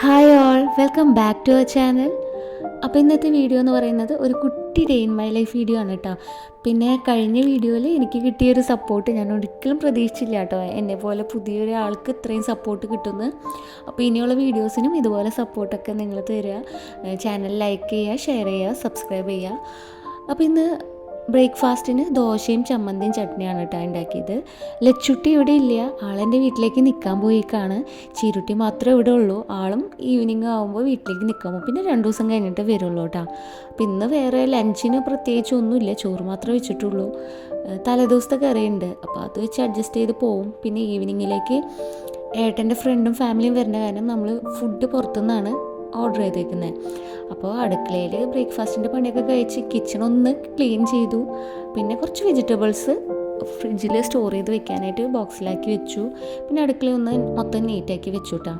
Hi all welcome back to our channel അപ്പോൾ ഇന്നത്തെ video എന്ന് പറയുന്നത് ഒരു കുട്ടി day in my life video ആണ് കേട്ടോ. പിന്നെ കഴിഞ്ഞ വീഡിയോയിൽ എനിക്ക് കിട്ടിയൊരു സപ്പോർട്ട് ഞാൻ ഒരിക്കലും പ്രതീക്ഷിച്ചില്ല കേട്ടോ. എന്നെ പോലെ പുതിയൊരാൾക്ക് ഇത്രയും സപ്പോർട്ട് കിട്ടുന്നു അപ്പോൾ ഇനിയുള്ള വീഡിയോസിനും ഇതുപോലെ സപ്പോർട്ടൊക്കെ നിങ്ങൾ തരിക. ചാനൽ ലൈക്ക് ചെയ്യുക ഷെയർ ചെയ്യുക സബ്സ്ക്രൈബ് ചെയ്യുക. അപ്പോൾ ഇന്ന് ബ്രേക്ക്ഫാസ്റ്റിന് ദോശയും ചമ്മന്തിയും ചട്നിയാണ് കേട്ടോ ഉണ്ടാക്കിയത്. ലച്ചുട്ടി ഇവിടെ ഇല്ല. ആളെന്റെ വീട്ടിലേക്ക് നിൽക്കാൻ പോയിക്കാണ്. ചീരുട്ടി മാത്രമേ ഇവിടെ ഉള്ളൂ. ആളും ഈവനിങ് ആകുമ്പോൾ വീട്ടിലേക്ക് നിൽക്കാൻ പോകും. പിന്നെ രണ്ട് ദിവസം കഴിഞ്ഞിട്ട് വരുള്ളൂ കേട്ടോ. അപ്പം ഇന്ന് വേറെ ലഞ്ചിന് പ്രത്യേകിച്ച് ഒന്നുമില്ല. ചോറ് മാത്രമേ വെച്ചിട്ടുള്ളൂ. തലേദിവസത്തെ കറിയുണ്ട്. അപ്പോൾ അത് വെച്ച് അഡ്ജസ്റ്റ് ചെയ്ത് പോവും. പിന്നെ ഈവനിങ്ങിലേക്ക് ഏട്ടന്റെ ഫ്രണ്ടും ഫാമിലിയും വരുന്ന കാരണം നമ്മൾ ഫുഡ് പുറത്തുനിന്നാണ് ഓർഡർ ചെയ്തേക്കുന്നത് അപ്പോൾ അടുക്കളയിൽ ബ്രേക്ക്ഫാസ്റ്റിന്റെ പണിയൊക്കെ കഴിച്ച് കിച്ചൺ ഒന്ന് ക്ലീൻ ചെയ്തു. പിന്നെ കുറച്ച് വെജിറ്റബിൾസ് ഫ്രിഡ്ജിൽ സ്റ്റോർ ചെയ്ത് വെക്കാനായിട്ട് ബോക്സിലാക്കി വെച്ചു. പിന്നെ അടുക്കള ഒന്ന് മൊത്തം നീറ്റാക്കി വെച്ചു കേട്ടോ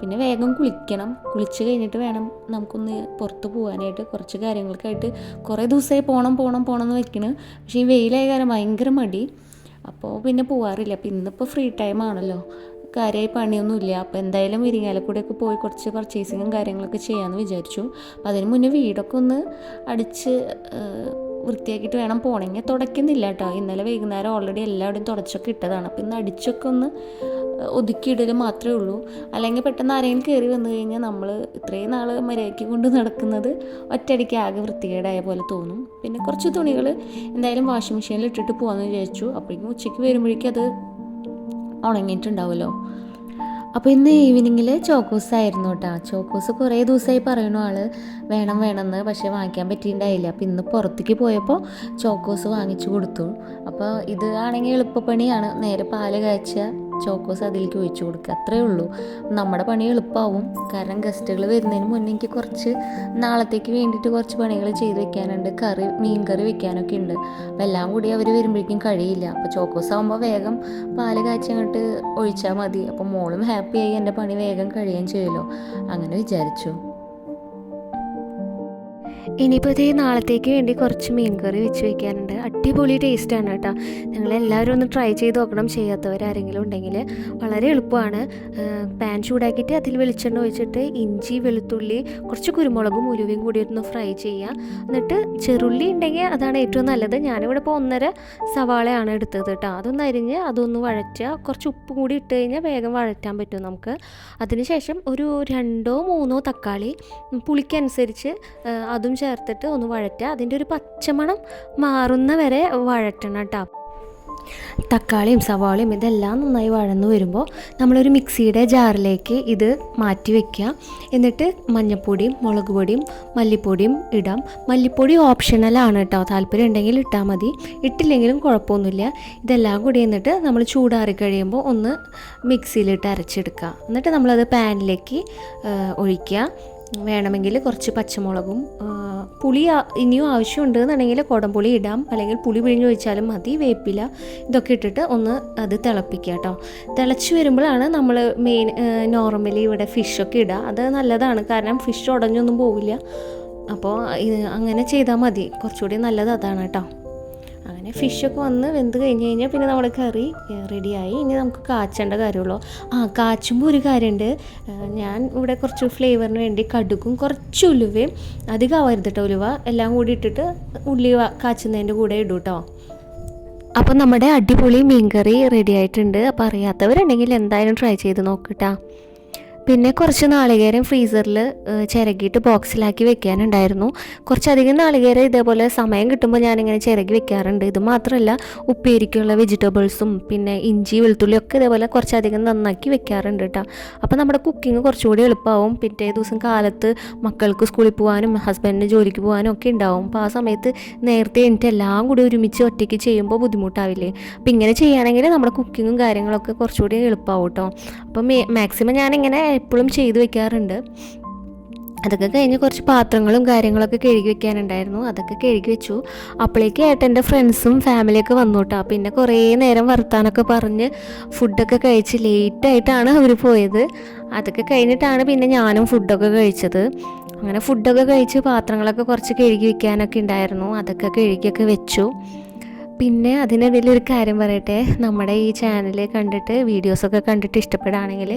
പിന്നെ വേഗം കുളിക്കണം. കുളിച്ച് കഴിഞ്ഞിട്ട് വേണം നമുക്കൊന്ന് പുറത്ത് പോകാനായിട്ട് കുറച്ച് കാര്യങ്ങൾക്കായിട്ട് കുറേ ദിവസമായി പോകണം പോകണം പോകണം എന്ന് വെക്കണ്. പക്ഷേ ഈ വെയിലായ കാരണം ഭയങ്കര മടി. അപ്പോൾ പിന്നെ പോവാറില്ല. അപ്പോൾ ഇന്നിപ്പോൾ ഫ്രീ ടൈം ആണല്ലോ. കാര്യമായി പണിയൊന്നുമില്ല. അപ്പോൾ എന്തായാലും ഇരിങ്ങാലക്കൂടെയൊക്കെ പോയി കുറച്ച് പർച്ചേസിങ്ങും കാര്യങ്ങളൊക്കെ ചെയ്യാമെന്ന് വിചാരിച്ചു. അപ്പോൾ അതിന് മുന്നേ വീടൊക്കെ ഒന്ന് അടിച്ച് വൃത്തിയാക്കിയിട്ട് വേണം പോകണമെങ്കിൽ തുടയ്ക്കുന്നില്ല കേട്ടോ ഇന്നലെ വൈകുന്നേരം ഓൾറെഡി എല്ലാവരുടെയും തുടച്ചൊക്കെ ഇട്ടതാണ്. അപ്പോൾ ഇന്ന് അടിച്ചൊക്കെ ഒന്ന് ഒതുക്കിയിടൽ മാത്രമേ ഉള്ളൂ. അല്ലെങ്കിൽ പെട്ടെന്ന് ആരെങ്കിലും കയറി വന്നു കഴിഞ്ഞാൽ നമ്മൾ ഇത്രയും നാൾ മര്യാദയ്ക്ക് കൊണ്ട് നടക്കുന്നത് ഒറ്റയടിക്ക് ആകെ വൃത്തികേടായ പോലെ തോന്നും. പിന്നെ കുറച്ച് തുണികൾ എന്തായാലും വാഷിംഗ് മെഷീനിൽ ഇട്ടിട്ട് പോകാമെന്ന് വിചാരിച്ചു. അപ്പോഴേക്കും ഉച്ചയ്ക്ക് വരുമ്പോഴേക്കും അത് ഉണങ്ങിയിട്ടുണ്ടാവുമല്ലോ. അപ്പോൾ ഇന്ന് ഈവനിങ്ങിൽ ചോക്കോസ് ആയിരുന്നു കേട്ടോ. ചോക്കോസ് കുറേ ദിവസമായി പറയണു ആൾ വേണം വേണമെന്ന് പക്ഷേ വാങ്ങിക്കാൻ പറ്റിയിട്ടുണ്ടായില്ല. അപ്പോൾ ഇന്ന് പുറത്തേക്ക് പോയപ്പോൾ ചോക്കോസ് വാങ്ങിച്ചു കൊടുത്തു. അപ്പോൾ ഇത് ആണെങ്കിൽ എളുപ്പപ്പണിയാണ്. നേരെ പാൽ കാഴ്ച ചോക്കോസ് അതിലേക്ക് ഒഴിച്ചു കൊടുക്കുക. അത്രയേ ഉള്ളൂ. നമ്മുടെ പണി എളുപ്പമാവും കാരണം ഗസ്റ്റുകൾ വരുന്നതിന് മുന്നേ എനിക്ക് കുറച്ച് നാളത്തേക്ക് വേണ്ടിയിട്ട് കുറച്ച് പണികൾ ചെയ്ത് വെക്കാനുണ്ട്. കറി മീൻ കറി വെക്കാനൊക്കെ ഉണ്ട്. അപ്പോൾ എല്ലാം കൂടി അവർ വരുമ്പോഴേക്കും കഴിയില്ല. അപ്പോൾ ചോക്കോസ് ആകുമ്പോൾ വേഗം പാൽ കാച്ചി അങ്ങോട്ട് ഒഴിച്ചാൽ മതി. അപ്പോൾ മോളും ഹാപ്പിയായി എന്റെ പണി വേഗം കഴിയുകയും ചെയ്യുമല്ലോ അങ്ങനെ വിചാരിച്ചു. ഇനിയിപ്പോൾ ഇതേ നാളത്തേക്ക് വേണ്ടി കുറച്ച് മീൻ കറി വെച്ച് വയ്ക്കാനുണ്ട് അടിപൊളി ടേസ്റ്റാണ് കേട്ടോ. നിങ്ങളെല്ലാവരും ഒന്ന് ട്രൈ ചെയ്ത് നോക്കണം. ചെയ്യാത്തവരാരെങ്കിലും ഉണ്ടെങ്കിൽ വളരെ എളുപ്പമാണ്. പാൻ ചൂടാക്കിയിട്ട് അതിൽ വെളിച്ചെണ്ണ ഒഴിച്ചിട്ട് ഇഞ്ചി വെളുത്തുള്ളി കുറച്ച് കുരുമുളകും ഉലുവയും കൂടി ഒന്ന് ഫ്രൈ ചെയ്യുക എന്നിട്ട് ചെറുള്ളി ഉണ്ടെങ്കിൽ അതാണ് ഏറ്റവും നല്ലത്. ഞാനിവിടെ ഇപ്പോൾ ഒന്നര സവാളയാണ് എടുത്തത് കേട്ടോ. അതൊന്ന് അരിഞ്ഞ് അതൊന്ന് വഴറ്റുക. കുറച്ച് ഉപ്പ് കൂടി ഇട്ട് കഴിഞ്ഞാൽ വേഗം വഴറ്റാൻ പറ്റും നമുക്ക്. അതിനുശേഷം ഒരു രണ്ടോ മൂന്നോ തക്കാളി പുളിക്കനുസരിച്ച് അതും ചേർത്തിട്ട് ഒന്ന് വഴറ്റുക. അതിന്റെ ഒരു പച്ചമണം മാറുന്ന വരെ വഴറ്റണം കേട്ടോ. തക്കാളിയും സവാളയും ഇതെല്ലാം നന്നായി വഴന്നു വരുമ്പോൾ നമ്മളൊരു മിക്സിയുടെ ജാറിലേക്ക് ഇത് മാറ്റി വെക്കുക. എന്നിട്ട് മഞ്ഞൾപ്പൊടിയും മുളക് പൊടിയും മല്ലിപ്പൊടിയും ഇടാം. മല്ലിപ്പൊടി ഓപ്ഷണലാണ് കേട്ടോ. താല്പര്യം ഉണ്ടെങ്കിൽ ഇട്ടാൽ മതി. ഇട്ടില്ലെങ്കിലും കുഴപ്പമൊന്നുമില്ല. ഇതെല്ലാം കൂടി എന്നിട്ട് നമ്മൾ ചൂടാറി കഴിയുമ്പോൾ ഒന്ന് മിക്സിയിലിട്ട് അരച്ചെടുക്കുക. എന്നിട്ട് നമ്മളത് പാനിലേക്ക് ഒഴിക്കുക. വേണമെങ്കിൽ കുറച്ച് പച്ചമുളകും പുളി ഇനിയും ആവശ്യമുണ്ട് എന്നുണ്ടെങ്കിൽ കുടംപുളി ഇടാം. അല്ലെങ്കിൽ പുളി പിഴിഞ്ഞ് ഒഴിച്ചാലും മതി വേപ്പില ഇതൊക്കെ ഇട്ടിട്ട് ഒന്ന് അത് തിളപ്പിക്കുക കേട്ടോ. തിളച്ച് വരുമ്പോഴാണ് നമ്മൾ മെയിൻ നോർമലി ഇവിടെ ഫിഷൊക്കെ ഇടുക അത് നല്ലതാണ്. കാരണം ഫിഷ് ഉടഞ്ഞൊന്നും പോവില്ല. അപ്പോൾ അങ്ങനെ ചെയ്താൽ മതി. കുറച്ചുകൂടി നല്ലത് അതാണ് കേട്ടോ. അങ്ങനെ ഫിഷൊക്കെ വന്ന് വെന്ത് കഴിഞ്ഞ് കഴിഞ്ഞാൽ പിന്നെ നമ്മുടെ കറി റെഡിയായി. ഇനി നമുക്ക് കാച്ചേണ്ട കാര്യമുള്ളൂ. ആ കാച്ചുമ്പോൾ ഒരു കാര്യമുണ്ട് ഞാൻ ഇവിടെ കുറച്ച് ഫ്ലേവറിന് വേണ്ടി കടുക്കും കുറച്ച് ഉലുവയും അധികം ആവരുത് കേട്ടോ ഉലുവ എല്ലാം കൂടി ഇട്ടിട്ട് ഉള്ളി കാച്ചുന്നതിന്റെ കൂടെ ഇടും കേട്ടോ അപ്പോൾ നമ്മുടെ അടിപൊളി മീൻകറി റെഡി ആയിട്ടുണ്ട്. അപ്പോൾ അറിയാത്തവരുണ്ടെങ്കിൽ എന്തായാലും ട്രൈ ചെയ്ത് നോക്കട്ടാ പിന്നെ കുറച്ച് നാളികേരം ഫ്രീസറിൽ ചിരകിയിട്ട് ബോക്സിലാക്കി വെക്കാനുണ്ടായിരുന്നു. കുറച്ചധികം നാളികേരം ഇതേപോലെ സമയം കിട്ടുമ്പോൾ ഞാനിങ്ങനെ ചിരകി വെക്കാറുണ്ട്. ഇത് മാത്രമല്ല ഉപ്പേരിക്കുള്ള വെജിറ്റബിൾസും പിന്നെ ഇഞ്ചി വെളുത്തുള്ളി ഒക്കെ ഇതേപോലെ കുറച്ചധികം നന്നാക്കി വെക്കാറുണ്ട് കേട്ടോ അപ്പോൾ നമ്മുടെ കുക്കിംഗ് കുറച്ചുകൂടി എളുപ്പമാവും. പിറ്റേ ദിവസം കാലത്ത് മക്കൾക്ക് സ്കൂളിൽ പോകാനും ഹസ്ബൻഡിന് ജോലിക്ക് പോകാനും ഒക്കെ ഉണ്ടാവും. അപ്പോൾ ആ സമയത്ത് നേരത്തെ എനിക്ക് എല്ലാം കൂടി ഒരുമിച്ച് ഒറ്റയ്ക്ക് ചെയ്യുമ്പോൾ ബുദ്ധിമുട്ടാവില്ലേ? അപ്പോൾ ഇങ്ങനെ ചെയ്യുകയാണെങ്കിൽ നമ്മുടെ കുക്കിങ്ങും കാര്യങ്ങളൊക്കെ കുറച്ചുകൂടി എളുപ്പമാവും കേട്ടോ അപ്പോൾ മാക്സിമം ഞാനിങ്ങനെ എപ്പോഴും ചെയ്തു വെക്കാറുണ്ട്. അതൊക്കെ കഴിഞ്ഞ് കുറച്ച് പാത്രങ്ങളും കാര്യങ്ങളൊക്കെ കഴുകി വെക്കാനുണ്ടായിരുന്നു. അതൊക്കെ കഴുകി വെച്ചു. അപ്പോഴേക്ക് ഏട്ടന്റെ ഫ്രണ്ട്സും ഫാമിലിയൊക്കെ വന്നു കേട്ടോ പിന്നെ കുറേ നേരം വർത്താനൊക്കെ പറഞ്ഞ് ഫുഡൊക്കെ കഴിച്ച് ലേറ്റായിട്ടാണ് അവർ പോയത്. അതൊക്കെ കഴിഞ്ഞിട്ടാണ് പിന്നെ ഞാനും ഫുഡൊക്കെ കഴിച്ചത്. അങ്ങനെ ഫുഡൊക്കെ കഴിച്ച് പാത്രങ്ങളൊക്കെ കുറച്ച് കഴുകി വെക്കാനൊക്കെ ഉണ്ടായിരുന്നു. അതൊക്കെ കഴുകിയൊക്കെ വെച്ചു. പിന്നെ അതിനിടയിൽ ഒരു കാര്യം പറയട്ടെ. നമ്മുടെ ഈ ചാനൽ കണ്ടിട്ട് വീഡിയോസൊക്കെ കണ്ടിട്ട് ഇഷ്ടപ്പെടുകയാണെങ്കിൽ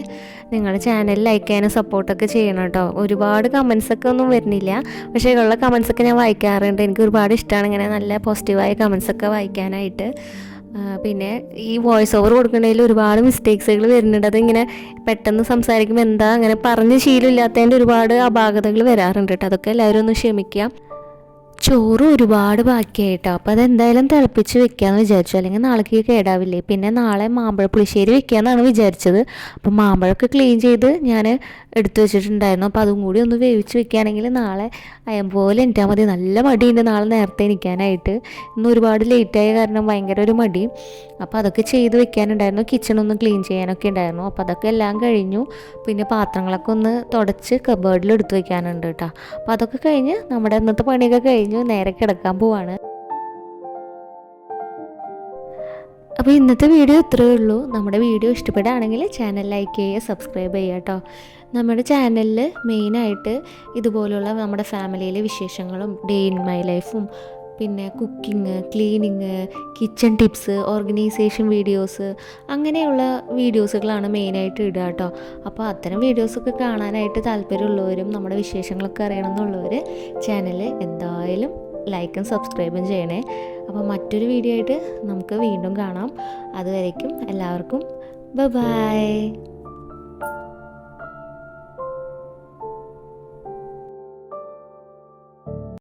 നിങ്ങൾ ചാനൽ ലൈക്ക് ചെയ്യാനും സപ്പോർട്ടൊക്കെ ചെയ്യണം കേട്ടോ. ഒരുപാട് കമൻസൊക്കെ ഒന്നും വരുന്നില്ല. പക്ഷേ ഉള്ള കമൻസൊക്കെ ഞാൻ വായിക്കാറുണ്ട്. എനിക്ക് ഒരുപാട് ഇഷ്ടമാണ് ഇങ്ങനെ നല്ല പോസിറ്റീവായ കമൻസൊക്കെ വായിക്കാനായിട്ട്. പിന്നെ ഈ വോയിസ് ഓവർ കൊടുക്കുന്നതിൽ ഒരുപാട് മിസ്റ്റേക്സുകൾ വരുന്നുണ്ട്. അതിങ്ങനെ പെട്ടെന്ന് സംസാരിക്കുമ്പോൾ എന്താ അങ്ങനെ പറഞ്ഞ് ശീലമില്ലാത്തതിന്റെ ഒരുപാട് അപാകതകൾ വരാറുണ്ട് കേട്ടോ. അതൊക്കെ എല്ലാവരും ഒന്ന് ക്ഷമിക്കുക ചോറ് ഒരുപാട് ബാക്കിയായിട്ടോ. അപ്പോൾ അതെന്തായാലും തിളപ്പിച്ച് വെക്കാമെന്ന് വിചാരിച്ചു. അല്ലെങ്കിൽ നാളേക്ക് കേടാവില്ലേ. പിന്നെ നാളെ മാമ്പഴ പുളിശ്ശേരി വെക്കാമെന്നാണ് വിചാരിച്ചത്. അപ്പോൾ മാമ്പഴമൊക്കെ ക്ലീൻ ചെയ്ത് ഞാൻ എടുത്തു വെച്ചിട്ടുണ്ടായിരുന്നു. അപ്പോൾ അതും കൂടി ഒന്ന് വേവിച്ച് വെക്കുകയാണെങ്കിൽ നാളെ അയം പോലെ എനിറ്റാൽ മതി. നല്ല മടിയുണ്ട് നാളെ നേരത്തെ എനിക്കാനായിട്ട് ഇന്ന് ഒരുപാട് ലേറ്റായ കാരണം ഭയങ്കര ഒരു മടി. അപ്പോൾ അതൊക്കെ ചെയ്ത് വെക്കാനുണ്ടായിരുന്നു. കിച്ചണൊന്ന് ക്ലീൻ ചെയ്യാനൊക്കെ ഉണ്ടായിരുന്നു. അപ്പോൾ അതൊക്കെ എല്ലാം കഴിഞ്ഞു. പിന്നെ പാത്രങ്ങളൊക്കെ ഒന്ന് തുടച്ച് കബേർഡിൽ എടുത്തു വെക്കാനുണ്ട് കേട്ടോ അപ്പോൾ അതൊക്കെ കഴിഞ്ഞ് നമ്മുടെ ഇന്നത്തെ പണിയൊക്കെ കഴിഞ്ഞു നേരെ കിടക്കാൻ പോവാണ്. അപ്പോൾ ഇന്നത്തെ വീഡിയോ ഇത്രയേ ഉള്ളൂ. നമ്മുടെ വീഡിയോ ഇഷ്ടപ്പെടുകയാണെങ്കിൽ ചാനൽ ലൈക്ക് ചെയ്യുക സബ്സ്ക്രൈബ് ചെയ്യുക കേട്ടോ. നമ്മുടെ ചാനലിൽ മെയിനായിട്ട് ഇതുപോലുള്ള നമ്മുടെ ഫാമിലിയിലെ വിശേഷങ്ങളും ഡേ ഇൻ മൈ ലൈഫും പിന്നെ cooking cleaning kitchen tips organisation videos അങ്ങനെയുള്ള വീഡിയോസുകളാണ് മെയിനായിട്ട് ഇടുക കേട്ടോ. അപ്പോൾ അത്തരം വീഡിയോസൊക്കെ കാണാനായിട്ട് താല്പര്യമുള്ളവരും നമ്മുടെ വിശേഷങ്ങളൊക്കെ അറിയണമെന്നുള്ളവർ ചാനൽ എന്തായാലും ലൈക്കും സബ്സ്ക്രൈബും ചെയ്യണേ. അപ്പോൾ മറ്റൊരു വീഡിയോ ആയിട്ട് നമുക്ക് വീണ്ടും കാണാം. അതുവരേക്കും എല്ലാവർക്കും ബൈ